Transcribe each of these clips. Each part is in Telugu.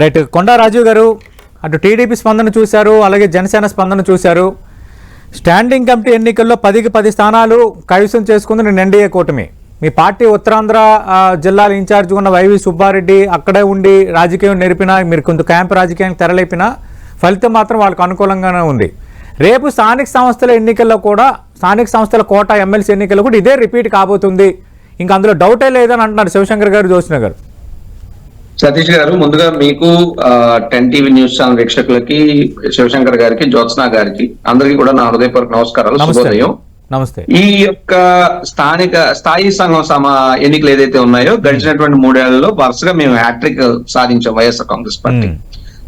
రైట్. కొండా రాజీవ్ గారు అటు టీడీపీ స్పందన చూశారు అలాగే జనసేన స్పందన చూశారు. స్టాండింగ్ కమిటీ ఎన్నికల్లో పదికి పది స్థానాలు కైవసం చేసుకుంది నేను ఎన్డీఏ కూటమి. మీ పార్టీ ఉత్తరాంధ్ర జిల్లాల ఇన్ఛార్జ్ ఉన్న వైవి సుబ్బారెడ్డి అక్కడే ఉండి రాజకీయం నేర్పినా మీరు కొంత క్యాంప్ రాజకీయానికి తెరలేపినా ఫలితం మాత్రం వాళ్ళకు అనుకూలంగానే ఉంది. రేపు స్థానిక సంస్థల ఎన్నికల్లో కూడా స్థానిక సంస్థల కోట ఎమ్మెల్సీ ఎన్నికల్లో కూడా ఇదే రిపీట్ కాబోతుంది. ఇంకా అందులో డౌటే లేదని అంటున్నారు శివశంకర్ గారు జోష్న గారు. సతీష్ గారు ముందుగా మీకు టెన్ టీవీ న్యూస్ ఛానల్ వీక్షకులకి శివశంకర్ గారికి జ్యోత్స్నా గారికి అందరికీ కూడా నా హృదయపూర్వక నమస్కారాలు శుభోదయం. నమస్తే. ఈ యొక్క స్థానిక స్థాయి సంఘం సమ ఎన్నికలు ఏదైతే ఉన్నాయో గడిచినటువంటి మూడేళ్ళలో వరుసగా మేము హ్యాట్రిక్ సాధించాం వైఎస్ఆర్ కాంగ్రెస్ పార్టీ.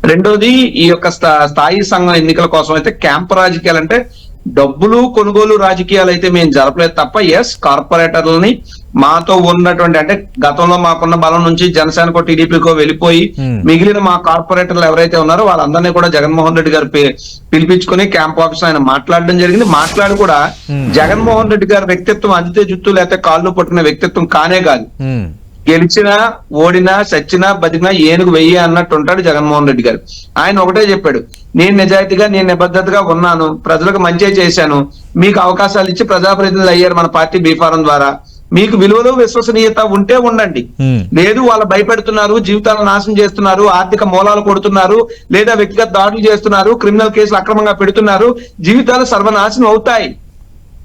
రెండోది ఈ యొక్క స్థా- స్థాయి సంఘం ఎన్నికల కోసం అయితే క్యాంప్ రాజకీయాలు అంటే డబ్బులు కొనుగోలు రాజకీయాలు అయితే మేము జరపలేదు తప్ప ఎస్ కార్పొరేటర్లని మాతో ఉన్నటువంటి అంటే గతంలో మాకున్న బలం నుంచి జనసేనకో టీడీపీకో వెళ్ళిపోయి Hmm. మిగిలిన మా కార్పొరేటర్లు ఎవరైతే ఉన్నారో వాళ్ళందరినీ కూడా జగన్మోహన్ రెడ్డి గారు పి- పిలిపించుకుని క్యాంప్ ఆఫీస్ ఆయన మాట్లాడడం జరిగింది మాట్లాడి కూడా Hmm. జగన్మోహన్ రెడ్డి గారి వ్యక్తిత్వం అందితే జుత్తు లేకపోతే కాళ్ళు పట్టుకునే వ్యక్తిత్వం కానే కాదు ఉమ్. గెలిచినా ఓడినా సచ్చినా బతికినా ఏనుగు వెయ్యి అన్నట్టు ఉంటాడు జగన్మోహన్ రెడ్డి గారు. ఆయన ఒకటే చెప్పాడు నేను నిజాయితీగా నేను నిబద్ధతగా ఉన్నాను ప్రజలకు మంచి చేశాను. మీకు అవకాశాలు ఇచ్చి ప్రజాప్రతినిధులు అయ్యారు మన పార్టీ బీఫారం ద్వారా. మీకు విలువలు విశ్వసనీయత ఉంటే ఉండండి. లేదు వాళ్ళు భయపెడుతున్నారు జీవితాలను నాశనం చేస్తున్నారు ఆర్థిక మూలాలు కొడుతున్నారు లేదా వ్యక్తిగత దాడులు చేస్తున్నారు క్రిమినల్ కేసులు అక్రమంగా పెడుతున్నారు జీవితాలు సర్వనాశనం అవుతాయి.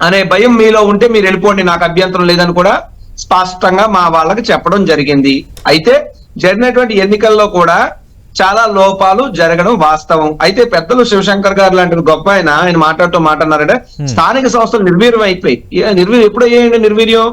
అనే భయం మీలో ఉంటే మీరు వెళ్ళిపోండి నాకు అభ్యంతరం లేదని కూడా స్పష్టంగా మా వాళ్ళకి చెప్పడం జరిగింది. అయితే జరిగినటువంటి ఎన్నికల్లో కూడా చాలా లోపాలు జరగడం వాస్తవం. అయితే పెద్దలు శివశంకర్ గారు లాంటి గొప్ప ఆయన. ఆయన మాట్లాడుతూ మాట్లాడారంటే స్థానిక సంస్థలు నిర్వీర్యం అయిపోయి నిర్వీర్యం ఎప్పుడు అయ్యాయండి నిర్వీర్యం.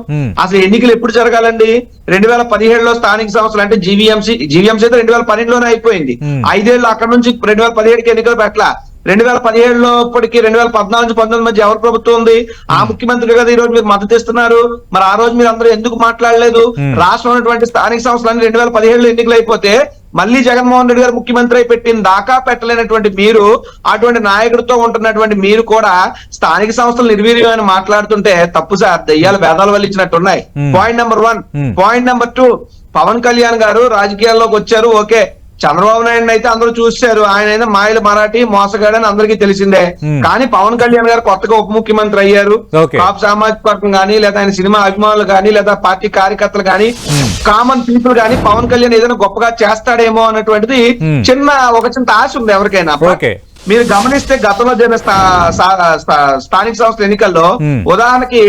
అసలు ఎన్నికలు ఎప్పుడు జరగాలండి? రెండు వేల పదిహేడులో స్థానిక సంస్థలు అంటే జీవీఎంసీ జీవీఎంసీ అయితే రెండు వేల పన్నెండులోనే అయిపోయింది. ఐదేళ్ళు అక్కడ నుంచి రెండు వేల పదిహేడుకి ఎన్నికలు పెట్టలా. రెండు వేల పదిహేడులో ఇప్పటికి రెండు వేల పద్నాలుగు నుంచి పంతొమ్మిది మధ్య ఎవరు ప్రభుత్వం ఉంది? ఆ ముఖ్యమంత్రి కదా ఈ రోజు మీరు మద్దతు ఇస్తున్నారు. మరి ఆ రోజు మీరు అందరూ ఎందుకు మాట్లాడలేదు? Hmm. రాష్ట్రం ఉన్నటువంటి స్థానిక సంస్థలన్నీ రెండు వేల పదిహేడులో ఎన్నికలు అయిపోతే మళ్ళీ జగన్మోహన్ రెడ్డి గారు ముఖ్యమంత్రి అయి పెట్టిన దాకా పెట్టలేనటువంటి మీరు అటువంటి నాయకుడితో ఉంటున్నటువంటి మీరు కూడా స్థానిక సంస్థలు నిర్వీర్యం అని మాట్లాడుతుంటే తప్పు సార్. దయ్యాలు వేదాల వల్ల ఇచ్చినట్టున్నాయి. Hmm. Point number one Hmm. Point number two Pavan Kalyan garu రాజకీయాల్లోకి వచ్చారు. ఓకే. చంద్రబాబు నాయుడు అయితే అందరూ చూశారు ఆయన అయినా మాయల మరాఠీ మోసగాడని అందరికీ తెలిసిందే Hmm. కానీ పవన్ కళ్యాణ్ గారు కొత్తగా ఉప ముఖ్యమంత్రి అయ్యారు. కాపు సామాజిక వర్గం కానీ లేదా ఆయన సినిమా అభిమానులు కానీ లేదా పార్టీ కార్యకర్తలు కానీ. కామన్ పీపుల్ కానీ పవన్ కళ్యాణ్ ఏదైనా గొప్పగా చేస్తాడేమో అన్నటువంటిది Hmm. చిన్న ఒక చిన్న ఆశ ఉంది ఎవరికైనా. మీరు గమనిస్తే గతంలో జరిగిన స్థా- స్థా- స్థా- స్థానిక సంస్థల ఎన్నికల్లో Hmm. ఉదాహరణకి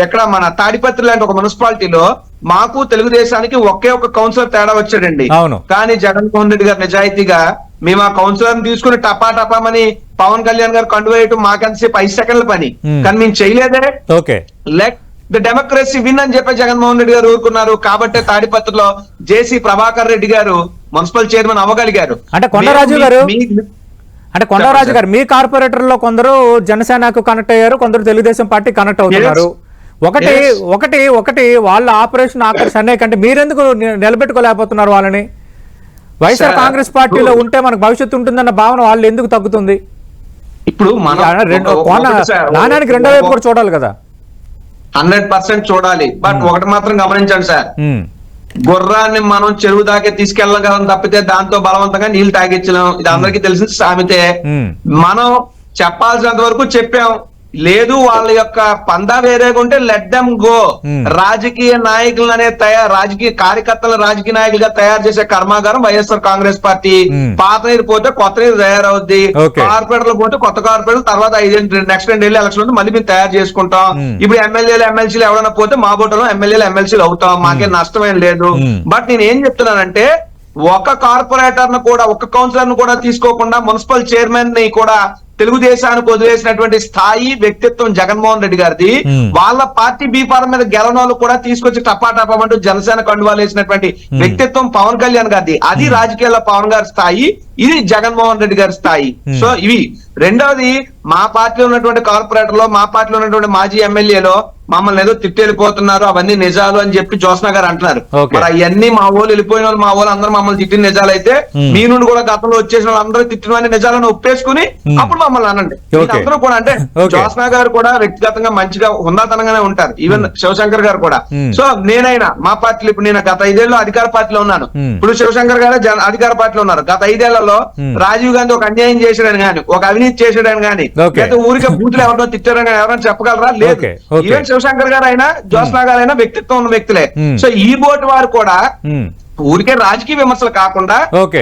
ఎక్కడ మన తాడిపత్రి లాంటి ఒక మున్సిపాలిటీలో మాకు తెలుగుదేశానికి ఒకే ఒక కౌన్సిలర్ తేడా వచ్చాడండి. అవును. కానీ జగన్మోహన్ రెడ్డి గారు నిజాయితీగా మేము ఆ కౌన్సిలర్ తీసుకుని టపా టపామని పవన్ కళ్యాణ్ గారు కండు వేయటం మాకంతసేపు ఐదు సెకండ్ల పని. Hmm. కానీ మేము చేయలేదే. Okay. Let the democracy win అని చెప్పి జగన్మోహన్ రెడ్డి గారు ఊరుకున్నారు. కాబట్టి తాడిపత్రిలో జేసీ ప్రభాకర్ రెడ్డి గారు మున్సిపల్ చైర్మన్ అవ్వగలిగారు. అంటే కొండరాజు గారు అంటే కొండరాజు గారు మీ కార్పొరేటర్లో కొందరు జనసేనకు కనెక్ట్ అయ్యారు కొందరు తెలుగుదేశం పార్టీ కనెక్ట్ అవుతున్నారు. ఒకటి. ఒకటి ఒకటి వాళ్ళ ఆపరేషన్ ఆకర్షణ అనేక అంటే మీరెందుకు నిలబెట్టుకోలేకపోతున్నారు వాళ్ళని? వైఎస్ఆర్ కాంగ్రెస్ పార్టీలో ఉంటే మనకు భవిష్యత్తు ఉంటుందన్న భావన వాళ్ళు ఎందుకు తగ్గుతుంది? ఇప్పుడు నాణ్యానికి రెండో వైపు కూడా చూడాలి కదా. హండ్రెడ్ పర్సెంట్ చూడాలి. బట్ ఒకటి మాత్రం గమనించండి సార్ ఉమ్, గుర్రాన్ని మనం చెరువు దాకే తీసుకెళ్ళగలం తప్పితే దాంతో బలవంతంగా నీళ్ళు తాగించలేం ఇది అందరికీ తెలిసిన సామెతే. మనం చెప్పాల్సినంత వరకు చెప్పాం. లేదు వాళ్ళ యొక్క పందా వేరేగా ఉంటే లెట్ దెమ్ గో Hmm. రాజకీయ నాయకులనే తయారు రాజకీయ కార్యకర్తల రాజకీయ నాయకులుగా తయారు చేసే కర్మాగారం వైఎస్ఆర్ కాంగ్రెస్ పార్టీ Hmm. పాత నీరు పోతే కొత్త నీరు తయారవుద్ది. కార్పొరేటర్లు పోతే కొత్త కార్పొరేటర్ తర్వాత ఐదేళ్ళు నెక్స్ట్ రెండు ఏళ్ళు ఎలక్షన్ మళ్ళీ మేము తయారు చేసుకుంటాం Hmm. ఇప్పుడు ఎమ్మెల్యేలు ఎమ్మెల్సీలు ఎవరైనా పోతే మా బోటలో ఎమ్మెల్యేలు ఎమ్మెల్సీలు అవుతాం మాకేం నష్టమేం లేదు Hmm. బట్ నేను ఏం చెప్తున్నానంటే ఒక కార్పొరేటర్ను కూడా ఒక కౌన్సిలర్ను కూడా తీసుకోకుండా మున్సిపల్ చైర్మన్ని కూడా తెలుగుదేశానికి వదిలేసినటువంటి స్థాయి వ్యక్తిత్వం జగన్మోహన్ రెడ్డి గారిది Hmm. వాళ్ళ పార్టీ బీఫారం మీద గెలనోళ్ళు కూడా తీసుకొచ్చి టపా టపామంటూ జనసేన కండువాలు వేసినటువంటి వ్యక్తిత్వం పవన్ కళ్యాణ్ గారిది అది రాజకీయాల్లో పవన్ గారి స్థాయి ఇది జగన్మోహన్ రెడ్డి గారి స్థాయి Hmm. సో ఇవి రెండవది మా పార్టీలో ఉన్నటువంటి కార్పొరేటర్లో మా పార్టీలో ఉన్నటువంటి మాజీ ఎమ్మెల్యేలో మమ్మల్ని ఏదో తిట్టెళ్ళిపోతున్నారు అవన్నీ నిజాలు అని చెప్పి జోస్నా గారు అంటున్నారు. మరి అవన్నీ మా వాళ్ళు వెళ్ళిపోయిన వాళ్ళు మా వాళ్ళు అందరూ మమ్మల్ని తిట్టిన నిజాలైతే Hmm. మీ నుండి కూడా గతంలో వచ్చేసిన వాళ్ళు అందరూ తిట్టినవన్నీ నిజాలను ఒప్పేసుకుని Hmm. అప్పుడు మమ్మల్ని అనండి. అందరూ కూడా అంటే. జోస్నా గారు కూడా వ్యక్తిగతంగా మంచిగా హుందాతనంగానే ఉంటారు ఈవెన్ శివశంకర్ గారు కూడా Hmm. సో నేనైనా మా పార్టీలో ఇప్పుడు నేను గత ఐదేళ్ళు అధికార పార్టీలో ఉన్నాను Hmm. ఇప్పుడు శివశంకర్ గారు అధికార పార్టీలో ఉన్నారు గత ఐదేళ్ళలో Hmm. రాజీవ్ గాంధీ ఒక అన్యాయం చేశాడని గాని ఒక అవినీతి చేశాడని గాని. లేదా ఊరికే బూతులు ఎవరినో తిట్టారని గాని ఎవరైనా చెప్పగలరా లేదు. ఈవెన్ శివశంకర్ గారు అయినా జోస్నా గారు అయినా వ్యక్తిత్వం ఉన్న వ్యక్తులే Hmm. సో ఈ బోర్డు వారు కూడా ఊరికే రాజకీయ విమర్శలు కాకుండా.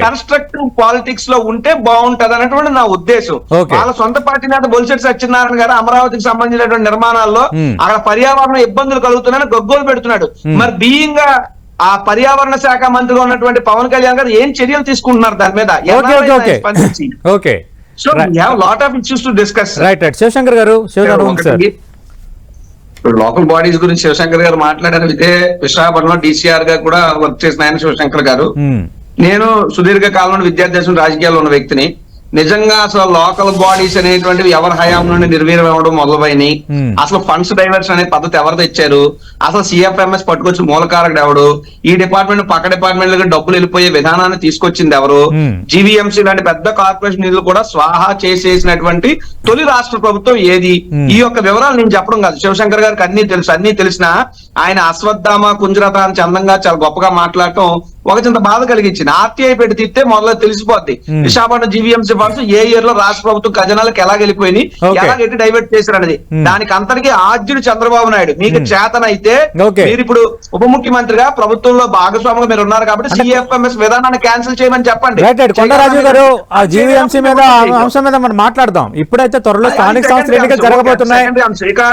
కన్స్ట్రక్టివ్ పాలిటిక్స్లో ఉంటే బాగుంటది అన్నటువంటి నా ఉద్దేశం. వాళ్ళ సొంత పార్టీ నేత బొలిశెట్టి సత్యనారాయణ గారు అమరావతికి సంబంధించినటువంటి నిర్మాణాల్లో. అక్కడ పర్యావరణ ఇబ్బందులు కలుగుతున్నాయని గగ్గోలు పెడుతున్నాడు. మరి బీయింగ్ ఆ పర్యావరణ శాఖ మంత్రిగా ఉన్నటువంటి పవన్ కళ్యాణ్ గారు ఏం చర్యలు తీసుకుంటున్నారు దాని మీద? So lot of issues to discuss right right Shivashankar garu ఇప్పుడు లోకల్ బాడీస్ గురించి శివశంకర్ గారు మాట్లాడారు. ఇదే విశాఖపట్నంలో డిసిఆర్గా కూడా వర్క్ చేసిన ఆయన శివశంకర్ గారు. నేను సుదీర్ఘ కాలంలో విద్యార్థి రాజకీయాల్లో ఉన్న వ్యక్తిని. నిజంగా అసలు లోకల్ బాడీస్ అనేటువంటివి ఎవరి హయాం నుండి నిర్వీర్యం అవ్వడం Hmm. అసలు ఫండ్స్ డైవర్స్ అనే పద్ధతి ఎవరు తెచ్చారు అసలు సిఎఫ్ఎంఎస్ పట్టుకొచ్చి మూలకారకుడు ఎవడు? ఈ డిపార్ట్మెంట్ పక్క డిపార్ట్మెంట్ డబ్బులు వెళ్ళిపోయే విధానాన్ని తీసుకొచ్చింది ఎవరు. జీవీఎంసీ లాంటి పెద్ద కార్పొరేషన్ నిధులు కూడా స్వాహా చేసేసినటువంటి తొలి రాష్ట్ర ప్రభుత్వం ఏది. ఈ యొక్క వివరాలు నేను చెప్పడం కాదు. శివశంకర్ గారికి అన్ని తెలుసు. అన్ని తెలిసిన ఆయన అశ్వత్థామ కుంజరత అని చందంగా చాలా గొప్పగా మాట్లాడటం ఒక చింత బాధ కలిగించింది. ఆర్టీఐ పెట్టి తిట్టే మొదలు తెలిసిపోద్ది. విశాఖపట్నం జీవీఎంసీ ఫండ్స్ ఏ ఇయర్లో రాష్ట్ర ప్రభుత్వం ఖజనాలకు ఎలా వెళ్ళిపోయినాయి. ఎలా ఎట్టి డైవర్ట్ చేశారనేది. దానికి అంతటికి ఆద్యుడు చంద్రబాబు నాయుడు. మీకు. చేతనైతే. మీరు ఇప్పుడు ఉప ముఖ్యమంత్రిగా ప్రభుత్వంలో భాగస్వామిగా మీరు ఉన్నారు కాబట్టి సిఎఫ్ఎంఎస్ విధానాన్ని క్యాన్సిల్ చేయమని చెప్పండి. కొండరాజు గారు ఆ జీవీఎంసీ మీద అంశం మీద మనం మాట్లాడదాం. ఇప్పుడైతే త్వరలో స్థానిక సంస్థల ఎన్నికలు జరగబోతున్నాయి.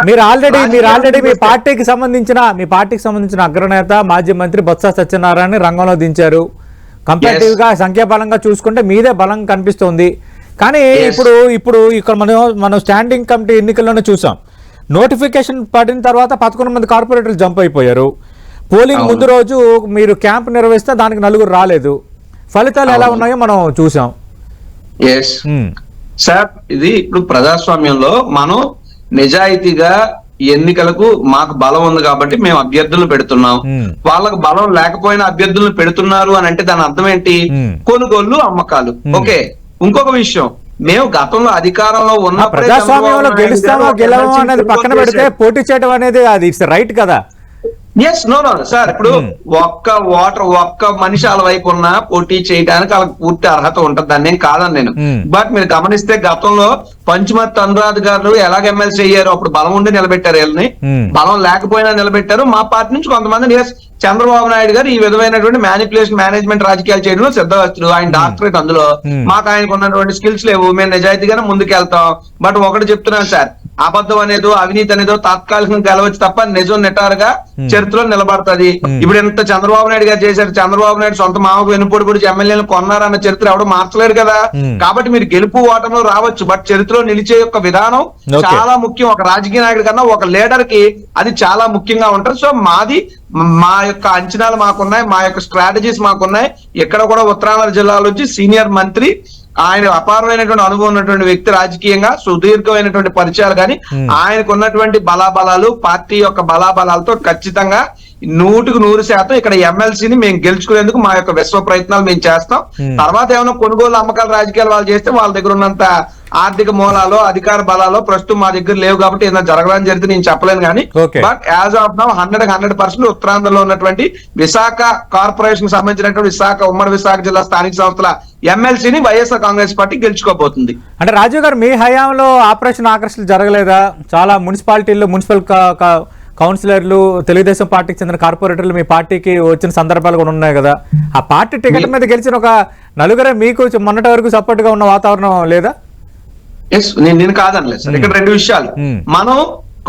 మీరు ఆల్రెడీ మీరు ఆల్రెడీ మీ పార్టీకి సంబంధించిన మీ పార్టీకి సంబంధించిన అగ్రనేత మాజీ మంత్రి బొత్స సత్యనారాయణ రంగంలో దించారు కంపారిటివ్గా సంఖ్యాబలంగా చూసుకుంటే మీదే బలం కనిపిస్తోంది. కానీ. ఇప్పుడు ఇప్పుడు ఇక్కడ మనం మనం స్టాండింగ్ కమిటీ ఎన్నికల్లోనే చూసాం. నోటిఫికేషన్ పడిన తర్వాత పదకొండు మంది కార్పొరేటర్లు జంప్ అయిపోయారు. పోలింగ్. ముందు రోజు మీరు క్యాంప్ నిర్వహిస్తే దానికి నలుగురు రాలేదు. ఫలితాలు ఎలా. ఉన్నాయో మనం చూసాం. సార్ ఇది ఇప్పుడు ప్రజాస్వామ్యంలో మనం నిజాయితీగా ఎన్నికలకు మాకు బలం ఉంది కాబట్టి మేము అభ్యర్థులను పెడుతున్నాం. వాళ్ళకు బలం లేకపోయినా అభ్యర్థులను పెడుతున్నారు అని అంటే దాని అర్థం ఏంటి. కొనుగోళ్ళు అమ్మకాలు. ఓకే ఇంకొక విషయం మేము గతంలో అధికారంలో ఉన్న ప్రజాస్వామ్యంలో గెలుస్తామో గెలవమో అనేది పక్కన పెడితే పోటీ చేయడం అనేది అది రైట్ కదా ఎస్ నో నో సార్ ఇప్పుడు Hmm. ఒక్క ఓటర్ ఒక్క మనిషి వాళ్ళ వైపు ఉన్న పోటీ చేయడానికి వాళ్ళకి పూర్తి అర్హత ఉంటుంది దాన్ని ఏం కాదని నేను Hmm. బట్ మీరు గమనిస్తే గతంలో పంచుమత్ అనురాధ్ గారు ఎలాగ ఎమ్మెల్సీ అయ్యారు అప్పుడు బలం ఉండి నిలబెట్టారు వీళ్ళని Hmm. బలం లేకపోయినా నిలబెట్టారు మా పార్టీ నుంచి కొంతమంది చంద్రబాబు నాయుడు గారు ఈ విధమైనటువంటి మేనిపులేషన్ మేనేజ్మెంట్ రాజకీయాలు చేయడంలో సిద్ధవస్తులు ఆయన డాక్టరేట్ అందులో. Hmm. మాకు ఆయనకు ఉన్నటువంటి స్కిల్స్ లేవు. మేము నిజాయితీగానే ముందుకెళ్తాం. బట్ ఒకటి చెప్తున్నాను సార్. అబద్ధం అనేదో అవినీతి అనేదో తాత్కాలికంగా గెలవచ్చు తప్ప నిజం నిటారుగా చరిత్రలో నిలబడుతుంది. Hmm. ఇప్పుడు ఎంత చంద్రబాబు నాయుడు గారు చేశారు? చంద్రబాబు నాయుడు సొంత మామకు వెనుపొడి పొడి ఎమ్మెల్యేలు కొన్నారన్న చరిత్ర ఎవడు మార్చలేరు కదా. Hmm. కాబట్టి మీరు గెలుపు ఓటంలో రావచ్చు. బట్ చరిత్రలో నిలిచే యొక్క విధానం. చాలా ముఖ్యం. ఒక రాజకీయ నాయకుడి కన్నా ఒక లీడర్కి అది చాలా ముఖ్యంగా ఉంటుంది. సో మాది మా యొక్క అంచనాలు మాకున్నాయి మా యొక్క స్ట్రాటజీస్ మాకున్నాయి ఇక్కడ కూడా ఉత్తరాంధ్ర జిల్లాలో వచ్చి సీనియర్ మంత్రి ఆయన అపారమైనటువంటి అనుభవం ఉన్నటువంటి వ్యక్తి రాజకీయంగా సుదీర్ఘమైనటువంటి పరిచయాలు కానీ Hmm. ఆయనకు ఉన్నటువంటి బలాబలాలు పార్టీ యొక్క బలాబలాలతో ఖచ్చితంగా నూటికి నూరు శాతం ఇక్కడ ఎమ్మెల్సీని మేము గెలుచుకునేందుకు మా యొక్క విశ్వ ప్రయత్నాలు మేము చేస్తాం Hmm. తర్వాత ఏమైనా కొనుగోలు అమ్మకాలు రాజకీయాలు వాళ్ళు చేస్తే వాళ్ళ దగ్గర ఉన్నంత ఆర్థిక మూలాలు అధికార బలాలు ప్రస్తుతం మా దగ్గర లేవు కాబట్టి ఏదైనా జరగడానికి జరిగితే నేను చెప్పలేను కానీ. But as of now hundred hundred percent ఉత్తరాంధ్రలో ఉన్నటువంటి విశాఖ కార్పొరేషన్ సంబంధించినటువంటి విశాఖ ఉమ్మడి విశాఖ జిల్లా స్థానిక సంస్థల ఎమ్మెల్సీని వైఎస్ఆర్ కాంగ్రెస్ పార్టీ గెలుచుకోబోతుంది. అంటే రాజీవ్ గారు మీ హయాంలో ఆపరేషన్ ఆకర్షణ జరగలేదా? చాలా మున్సిపాలిటీల్లో మున్సిపల్ కౌన్సిలర్లు తెలుగుదేశం పార్టీకి చెందిన కార్పొరేటర్లు మీ పార్టీకి వచ్చిన సందర్భాలు కూడా ఉన్నాయి కదా. ఆ పార్టీ టికెట్ మీద గెలిచిన ఒక నలుగురే మీకు మొన్నటి వరకు సపోర్ట్గా ఉన్న వాతావరణం లేదా? ఎస్ నేను నేను కాదనలేదు సార్ ఇక్కడ రెండు విషయాలు Hmm. మనం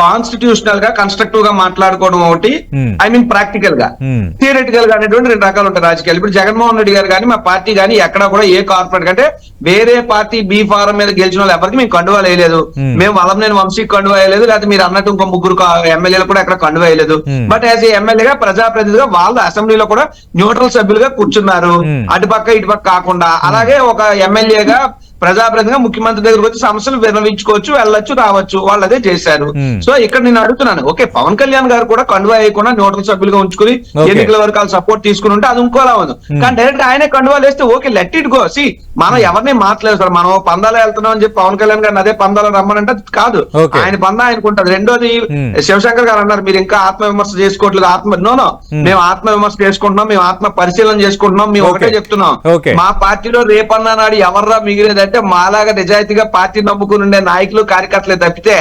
కాన్స్టిట్యూషనల్గా కన్స్ట్రక్టివ్గా మాట్లాడుకోవడం ఒకటి Hmm. ఐ మీన్ ప్రాక్టికల్గా Hmm. థియరిటికల్గా అనేటువంటి రెండు రకాలు ఉంటాయి రాజకీయాలు ఇప్పుడు జగన్మోహన్ రెడ్డి గారు కానీ మా పార్టీ కానీ ఎక్కడ కూడా ఏ కార్పొరేట్ కంటే వేరే పార్టీ బీ ఫారం మీద గెలిచిన వాళ్ళు ఎవరికి మేము కండువా వేయలేదు Hmm. మేము వలంనేని వంశీకి కండువా వేయలేదు లేకపోతే మీరు అన్నట్టు ఇంకో ముగ్గురు ఎమ్మెల్యేలు కూడా ఎక్కడ కండువా వేయలేదు Hmm. బట్ యాజ్ ఎమ్మెల్యేగా ప్రజాప్రతినిధిగా వాళ్ళు అసెంబ్లీలో కూడా న్యూట్రల్ సభ్యులుగా కూర్చున్నారు Hmm. అటుపక్క ఇటుపక్క కాకుండా అలాగే ఒక ఎమ్మెల్యేగా ప్రజాప్రతినిధిగా ముఖ్యమంత్రి దగ్గరకు వచ్చి సమస్యలు విన్నవించుకోవచ్చు వెళ్ళొచ్చు రావచ్చు. వాళ్ళు అదే చేశారు. Hmm. సో ఇక్కడ నేను అడుగుతున్నాను. ఓకే పవన్ కళ్యాణ్ గారు కూడా కండువా వేయకుండా న్యూట్రల్ సభ్యులుగా ఉంచుకుని. ఎన్నికల వరకు వాళ్ళు సపోర్ట్ తీసుకుని ఉంటే అది ఇంకోలా ఉంది. కానీ డైరెక్ట్ ఆయనే కండువా వేస్తే okay let it go see మనం ఎవరిని మాట్లాడలేదు సార్. మనం పందాలు వెళ్తున్నాం అని చెప్పి పవన్ కళ్యాణ్ గారిని అదే పందాలు రమ్మనంటే కాదు. ఆయన పందా ఆయనకుంటది. రెండోది Hmm. శివశంకర్ గారు అన్నారు మీరు ఇంకా ఆత్మ విమర్శ చేసుకోవట్లేదు. ఆత్మ నో నో మేము ఆత్మ విమర్శ చేసుకుంటున్నాం. మేము ఆత్మ పరిశీలన చేసుకుంటున్నాం. మేము ఒకటే. చెప్తున్నాం. మా పార్టీలో రేపన్నా నాడు ఎవర్రా మిగిలేదంటే మాలాగా నిజాయితీగా పార్టీ నమ్ముకుని ఉండే నాయకులు కార్యకర్తలే తప్పితే.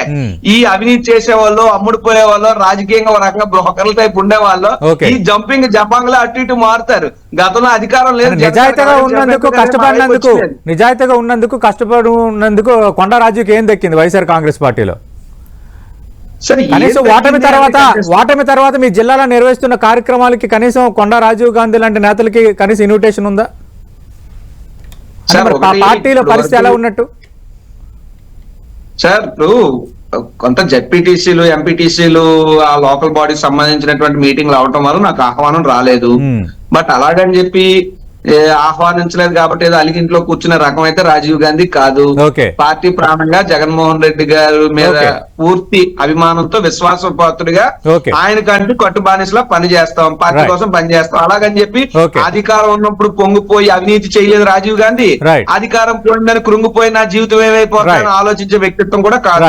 ఈ అవినీతి చేసే వాళ్ళు అమ్ముడు పోయే వాళ్ళు రాజకీయంగా ఒక రకంగా బ్రోకర్ల టైప్ ఉండే వాళ్ళు. ఈ జంపింగ్ జపాంగ్లో అటు ఇటు మారుతారు గతంలో అధికారం లేదు నిజాయితీగా ఉన్నందుకు కష్టపడినందుకు. నిజాయితీగా ఉన్నందుకు కష్టపడి ఉన్నందుకు కొండా రాజుకి ఏం దక్కింది వైఎస్ఆర్ కాంగ్రెస్ పార్టీలో కనీసం ఓటమి తర్వాత ఓటమి తర్వాత మీ జిల్లాలో నిర్వహిస్తున్న కార్యక్రమాలకి కనీసం కొండా రాజీవ్ గాంధీ లాంటి నేతలకి కనీసం ఇన్విటేషన్ ఉందా అంటే సార్, మరి ఆ ఒకటి పార్టీలో పరిస్థితి ఎలా ఉన్నట్టు సార్ ఇప్పుడు కొంత జెడ్పీటీసీలు ఎంపీటీసీలు ఆ లోకల్ బాడీకి సంబంధించినటువంటి మీటింగ్లు అవటం వల్ల నాకు ఆహ్వానం రాలేదు. బట్ అలాగని చెప్పి ఆహ్వానించలేదు కాబట్టి ఏదో అలిగింట్లో కూర్చునే రకం అయితే రాజీవ్ గాంధీ కాదు. పార్టీ ప్రాణంగా జగన్మోహన్ రెడ్డి గారి మీద. పూర్తి అభిమానంతో విశ్వాసపాత్రుడిగా. ఆయనకంటూ కట్టు బానిసలా పని చేస్తాం పార్టీ. కోసం పని చేస్తాం అలాగని చెప్పి. అధికారం ఉన్నప్పుడు పొంగిపోయి అవినీతి చేయలేదు రాజీవ్ గాంధీ. అధికారం పోయిందని కృంగిపోయి నా జీవితం ఏమైపోతుందని. ఆలోచించే వ్యక్తిత్వం కూడా కాదు?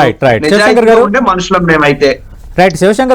ఉండే మనుషులం మేమైతే రైట్ శివశంకర్